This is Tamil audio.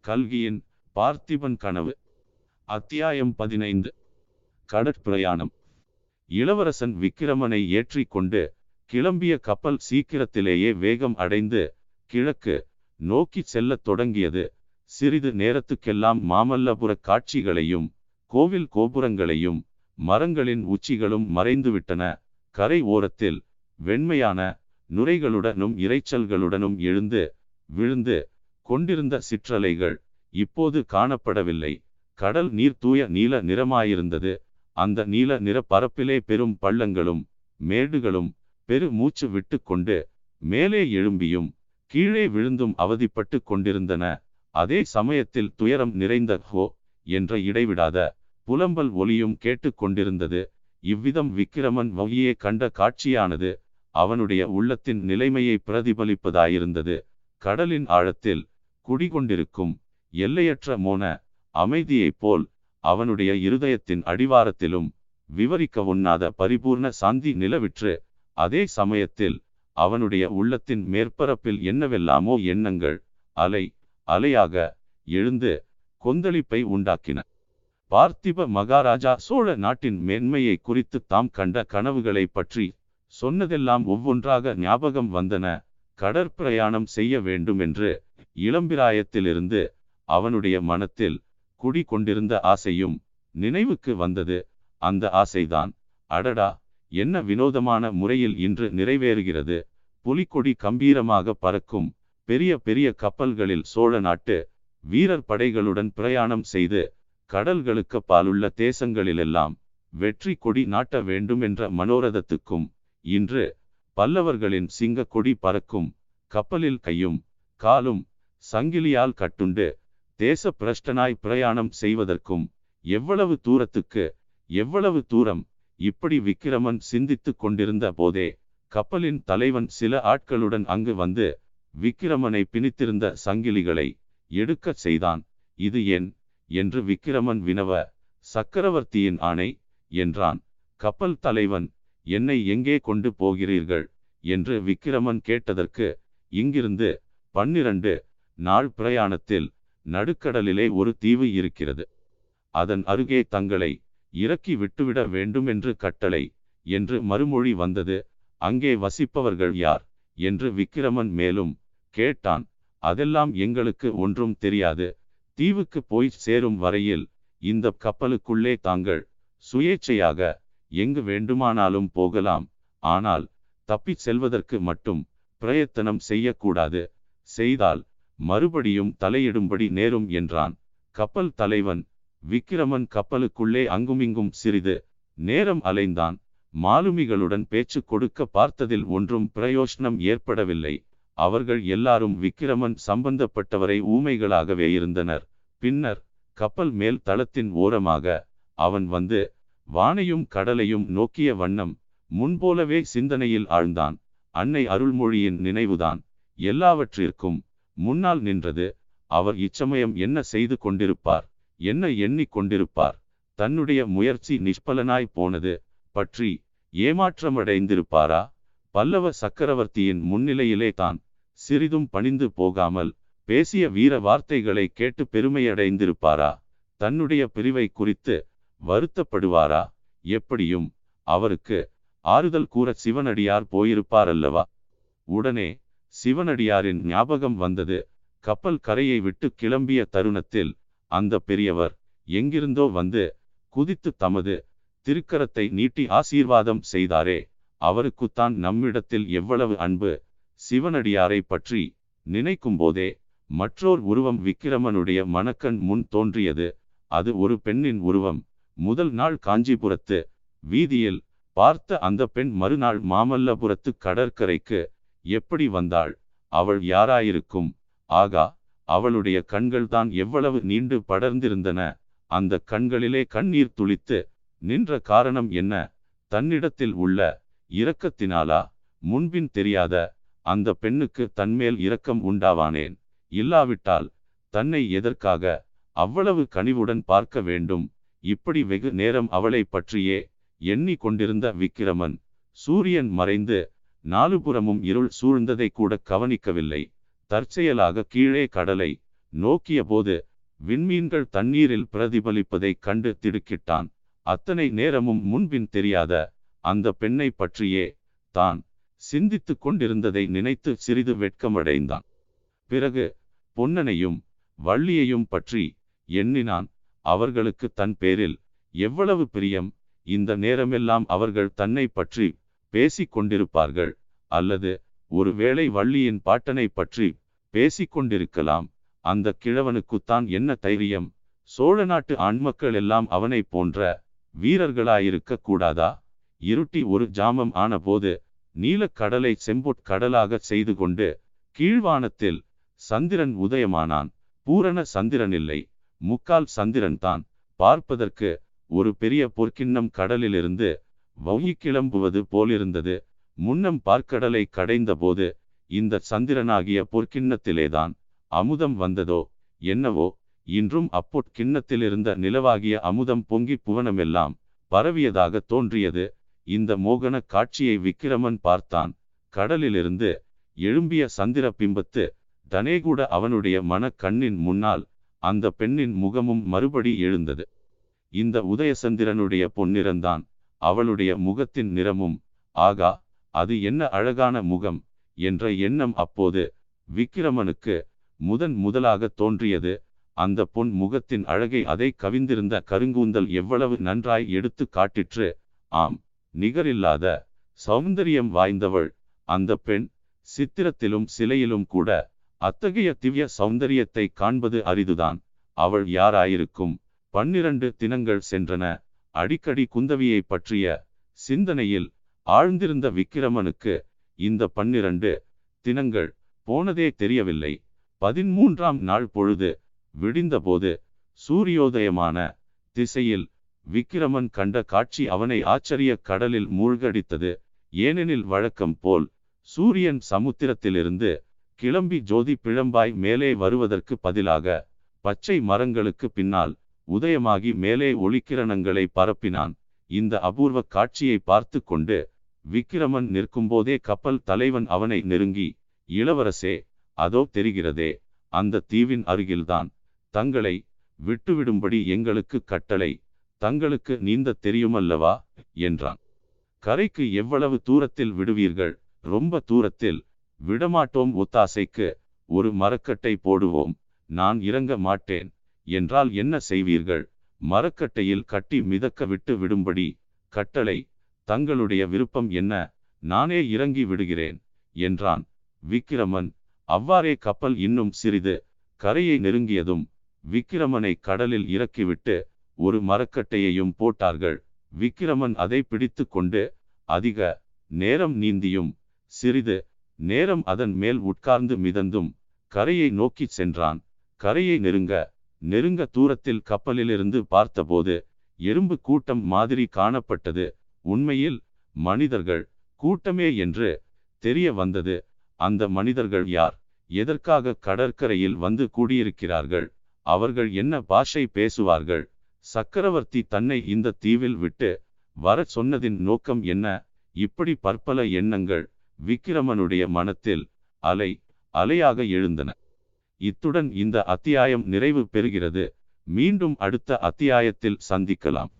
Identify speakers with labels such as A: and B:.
A: கல்கியின் பார்த்திபன் கனவு அத்தியாயம் பதினைந்து. கடற்பிரயாணம். இளவரசன் விக்கிரமனை ஏற்றிக் கொண்டு கிளம்பிய கப்பல் சீக்கிரத்திலேயே வேகம் அடைந்து கிழக்கு நோக்கி செல்லத் தொடங்கியது. சிறிது நேரத்துக்கெல்லாம் மாமல்லபுர காட்சிகளையும் கோவில் கோபுரங்களையும் மரங்களின் உச்சிகளும் மறைந்துவிட்டன. கரை ஓரத்தில் வெண்மையான நுரைகளுடனும் இரைச்சல்களுடனும் எழுந்து விழுந்து கொண்டிருந்த சிற்றலைகள் இப்போது காணப்படவில்லை. கடல் நீர் தூய நீல நிறமாயிருந்தது. அந்த நீல நிற பரப்பிலே பெரும் பள்ளங்களும் மேடுகளும் பெரு மூச்சு விட்டு கொண்டு மேலே எழும்பியும் கீழே விழுந்தும் அவதிப்பட்டு கொண்டிருந்தன. அதே சமயத்தில் துயரம் நிறைந்த ஹோ என்ற இடைவிடாத புலம்பல் ஒலியும் கேட்டுக்கொண்டிருந்தது இவ்விதம் விக்கிரமன் வகையே கண்ட காட்சியானது அவனுடைய உள்ளத்தின் நிலைமையை பிரதிபலிப்பதாயிருந்தது. கடலின் ஆழத்தில் குடிகொண்டிருக்கும் எல்லையற்ற மோன அமைதியைப் போல் அவனுடைய இருதயத்தின் அடிவாரத்திலும் விவரிக்க உண்ணாத பரிபூர்ண சாந்தி நிலவிற்று. அதே சமயத்தில் அவனுடைய உள்ளத்தின் மேற்பரப்பில் என்னவெல்லாமோ எண்ணங்கள் அலை அலையாக எழுந்து கொந்தளிப்பை உண்டாக்கின. பார்த்திப மகாராஜா சோழ நாட்டின் மேன்மையை குறித்து தாம் கண்ட கனவுகளை பற்றி சொன்னதெல்லாம் ஒவ்வொன்றாக ஞாபகம் வந்தன. கடற்பிரயாணம் செய்ய வேண்டுமென்று இளம்பிராயத்திலிருந்து அவனுடைய மனத்தில் குடி கொண்டிருந்த ஆசையும் நினைவுக்கு வந்தது. அந்த ஆசைதான் அடடா என்ன வினோதமான முறையில் இன்று நிறைவேறுகிறது. புலிக்கொடி கம்பீரமாக பறக்கும் பெரிய பெரிய கப்பல்களில் சோழ நாட்டு வீரர் படைகளுடன் பிரயாணம் செய்து கடல்களுக்கு பாலுள்ள தேசங்களிலெல்லாம் வெற்றி கொடி நாட்ட வேண்டும் என்ற மனோரதத்துக்கும் இன்று பல்லவர்களின் சிங்க கொடி பறக்கும் கப்பலில் கையும் காலும் சங்கிலியால் கட்டுண்டு தேச பிரஷ்டனாய் பிரயாணம் செய்வதற்கும் எவ்வளவு தூரத்துக்கு எவ்வளவு தூரம் இப்படி விக்கிரமன் சிந்தித்து கொண்டிருந்த போதே கப்பலின் தலைவன் சில ஆட்களுடன் அங்கு வந்து விக்கிரமனை பிணித்திருந்த சங்கிலிகளை எடுக்கச் செய்தான். இது ஏன் என்று விக்கிரமன் வினவ சக்கரவர்த்தியின் ஆணை என்றான். கப்பல் தலைவன் என்னை எங்கே கொண்டு போகிறீர்கள்? என்று விக்கிரமன் கேட்டதற்கு இங்கிருந்து பன்னிரண்டு நாள் பிரயாணத்தில் நடுக்கடலிலே ஒரு தீவு இருக்கிறது. அதன் அருகே தங்களை இறக்கி விட்டுவிட வேண்டும் என்று கட்டளை என்று மறுமொழி வந்தது. அங்கே வசிப்பவர்கள் யார்? என்று விக்கிரமன் மேலும் கேட்டான். அதெல்லாம் எங்களுக்கு ஒன்றும் தெரியாது. தீவுக்கு போய் சேரும் வரையில் இந்த கப்பலுக்குள்ளே தாங்கள் சுயேச்சையாக எங்கு வேண்டுமானாலும் போகலாம். ஆனால் தப்பிச் செல்வதற்கு மட்டும் பிரயத்தனம் செய்யக்கூடாது. செய்தால் மறுபடியும் தலையிடும்படி நேரும் என்றான். கப்பல் தலைவன் விக்கிரமன் கப்பலுக்குள்ளே அங்குமிங்கும் சிறிது நேரம் அலைந்தான். மாலுமிகளுடன் பேச்சு கொடுக்க பார்த்ததில் ஒன்றும் பிரயோஜனம் ஏற்படவில்லை. அவர்கள் எல்லாரும் விக்கிரமன் சம்பந்தப்பட்டவரை ஊமைகளாகவே இருந்தனர். பின்னர் கப்பல் மேல் தளத்தின் ஓரமாக அவன் வந்து வானையும் கடலையும் நோக்கிய வண்ணம் முன்போலவே சிந்தனையில் ஆழ்ந்தான். அன்னை அருள்மொழியின் நினைவுதான் எல்லாவற்றிற்கும் முன்னால் நின்றது. அவர் இச்சமயம் என்ன செய்து கொண்டிருப்பார்? என்ன எண்ணிக் கொண்டிருப்பார்? தன்னுடைய முயற்சி நிஷ்பலனாய் போனது பற்றி ஏமாற்றமடைந்திருப்பாரா? பல்லவ சக்கரவர்த்தியின் முன்னிலையிலே தான் சிறிதும் பணிந்து போகாமல் பேசிய வீர வார்த்தைகளை கேட்டு பெருமையடைந்திருப்பாரா? தன்னுடைய பிரிவை குறித்து வருத்தப்படுவாரா? எப்படியும் அவருக்கு ஆறுதல் கூற சிவனடியார் போயிருப்பாரல்லவா? உடனே சிவனடியாரின் ஞாபகம் வந்தது. கப்பல் கரையை விட்டு கிளம்பிய தருணத்தில் அந்த பெரியவர் எங்கிருந்தோ வந்து குதித்து தமது திருக்கரத்தை நீட்டி ஆசீர்வாதம் செய்தாரே. அவருக்குத்தான் நம்மிடத்தில் எவ்வளவு அன்பு சிவனடியாரை பற்றி நினைக்கும்போதே மற்றோர் உருவம் விக்கிரமனுடைய மணக்கண் முன் தோன்றியது. அது ஒரு பெண்ணின் உருவம். முதல் நாள் காஞ்சிபுரத்து வீதியில் பார்த்த அந்த பெண் மறுநாள் மாமல்லபுரத்து கடற்கரைக்கு எப்படி வந்தாள்? அவள் யாராயிருக்கும்? ஆகா அவளுடைய கண்கள்தான் எவ்வளவு நீண்டு படர்ந்திருந்தன. அந்த கண்களிலே கண்ணீர் துளித்து நின்ற காரணம் என்ன? தன்னிடத்தில் உள்ள இரக்கத்தினாலா? முன்பின் தெரியாத அந்த பெண்ணுக்கு தன்மேல் இரக்கம் உண்டாவானேன். இல்லாவிட்டால் தன்னை எதற்காக அவ்வளவு கனிவுடன் பார்க்க வேண்டும்? இப்படி வெகு நேரம் அவளை பற்றியே எண்ணி கொண்டிருந்த விக்கிரமன் சூரியன் மறைந்து நாலுபுறமும் இருள் சூழ்ந்ததை கூட கவனிக்கவில்லை. தற்செயலாக கீழே கடலை நோக்கிய போது விண்மீன்கள் தண்ணீரில் பிரதிபலிப்பதைக் கண்டு திடுக்கிட்டான். அத்தனை நேரமும் முன்பின் தெரியாத அந்த பெண்ணை பற்றியே தான் சிந்தித்து கொண்டிருந்ததை நினைத்து சிறிது வெட்கமடைந்தான். பிறகு பொன்னனையும் வள்ளியையும் பற்றி எண்ணினான். அவர்களுக்கு தன் பேரில் எவ்வளவு பிரியம்? இந்த நேரமெல்லாம் அவர்கள் தன்னை பற்றி பேசிக் கொண்டிருப்பார்கள். அல்லது ஒருவேளை வள்ளியின் பாட்டனை பற்றி பேசிக் கொண்டிருக்கலாம். அந்த கிழவனுக்குத்தான் என்ன தைரியம்? சோழ நாட்டு ஆண்மக்கள் எல்லாம் அவனை போன்ற வீரர்களாயிருக்க கூடாதா? இருட்டி ஒரு ஜாமம் ஆனபோது நீலக்கடலை செம்பொட் கடலாக செய்து கொண்டு கீழ்வானத்தில் சந்திரன் உதயமானான். பூரண சந்திரனில்லை முக்கால் சந்திரன்தான். பார்ப்பதற்கு ஒரு பெரிய பொற்கிண்ணம் கடலிலிருந்து வௌகி கிளம்புவது போலிருந்தது. முன்னம் பார்க்கடலை கடைந்தபோது இந்த சந்திரனாகிய பொற்கிண்ணத்திலேதான் அமுதம் வந்ததோ என்னவோ இன்றும் அப்பொற்கிண்ணத்திலிருந்த நிலவாகிய அமுதம் பொங்கி புவனமெல்லாம் பரவியதாக தோன்றியது. இந்த மோகன காட்சியை விக்கிரமன் பார்த்தான். கடலிலிருந்து எழும்பிய சந்திர பிம்பத்து தனேகூட அவனுடைய மன கண்ணின் முன்னால் அந்த பெண்ணின் முகமும் மறுபடி எழுந்தது. இந்த உதயசந்திரனுடைய பொன்னிறந்தான். அவளுடைய முகத்தின் நிறமும் ஆகா அது என்ன அழகான முகம் என்ற எண்ணம் அப்போது விக்கிரமனுக்கு முதன் முதலாக தோன்றியது. அந்த பொன் முகத்தின் அழகை அதை கவிந்திருந்த கருங்கூந்தல் எவ்வளவு நன்றாய் எடுத்து காட்டிற்று. ஆம் நிகரில்லாத சௌந்தரியம் வாய்ந்தவள். அந்த பெண் சித்திரத்திலும் சிலையிலும் கூட அத்தகைய திவ்ய சௌந்தரியத்தை காண்பது அரிதுதான். அவள் யாராயிருக்கும்? பன்னிரண்டு தினங்கள் சென்றன. அடிக்கடி குந்தவியை பற்றிய சிந்தனையில் ஆழ்ந்திருந்த விக்கிரமனுக்கு இந்த பன்னிரண்டு தினங்கள் போனதே தெரியவில்லை. பதிமூன்றாம் நாள் பொழுது விடிந்தபோது சூரியோதயமான திசையில் விக்கிரமன் கண்ட காட்சி அவனை ஆச்சரிய கடலில் மூழ்கடித்தது. ஏனெனில் வழக்கம் போல் சூரியன் சமுத்திரத்திலிருந்து கிளம்பி ஜோதி பிழம்பாய் மேலே வருவதற்கு பதிலாக பச்சை மரங்களுக்கு பின்னால் உதயமாகி மேலே ஒளிக்கிரணங்களை பரப்பினான். இந்த அபூர்வ காட்சியை பார்த்து கொண்டு விக்கிரமன் நிற்கும்போதே கப்பல் தலைவன் அவனை நெருங்கி இளவரசே அதோ தெரிகிறதே அந்த தீவின் அருகில்தான். தங்களை விட்டுவிடும்படி எங்களுக்கு கட்டளை தங்களுக்கு நீந்த தெரியுமல்லவா? என்றான். கரைக்கு எவ்வளவு தூரத்தில் விடுவீர்கள்? ரொம்ப தூரத்தில். விடமாட்டோம் ஒத்தாசைக்கு. ஒரு மரக்கட்டை போடுவோம். நான் இறங்க மாட்டேன். என்றால் என்ன செய்வீர்கள்? மரக்கட்டையில் கட்டி மிதக்க விட்டு விடும்படி. கட்டளை தங்களுடைய விருப்பம் என்ன? நானே இறங்கி விடுகிறேன். என்றான். விக்கிரமன் அவ்வாறே கப்பல் இன்னும் சிறிது. கரையை நெருங்கியதும் விக்கிரமனை கடலில் இறக்கிவிட்டு ஒரு மரக்கட்டையையும் போட்டார்கள். விக்கிரமன் அதை பிடித்து கொண்டு அதிக நேரம் நீந்தியும். சிறிது நேரம் அதன் மேல் உட்கார்ந்து மிதந்தும். கரையை நோக்கி சென்றான். கரையை நெருங்க நெருங்க தூரத்தில் கப்பலிலிருந்து பார்த்தபோது எறும்பு கூட்டம் மாதிரி காணப்பட்டது. உண்மையில் மனிதர்கள் கூட்டமே என்று தெரிய வந்தது. அந்த மனிதர்கள் யார்? எதற்காக கடற்கரையில் வந்து கூடியிருக்கிறார்கள்? அவர்கள் என்ன பாஷை பேசுவார்கள்? சக்கரவர்த்தி தன்னை இந்த தீவில் விட்டு வரச் சொன்னதின் நோக்கம் என்ன? இப்படி பற்பல எண்ணங்கள் விக்கிரமனுடைய மனத்தில் அலை அலையாக எழுந்தன. இத்துடன் இந்த அத்தியாயம் நிறைவு பெறுகிறது. மீண்டும் அடுத்த அத்தியாயத்தில் சந்திக்கலாம்.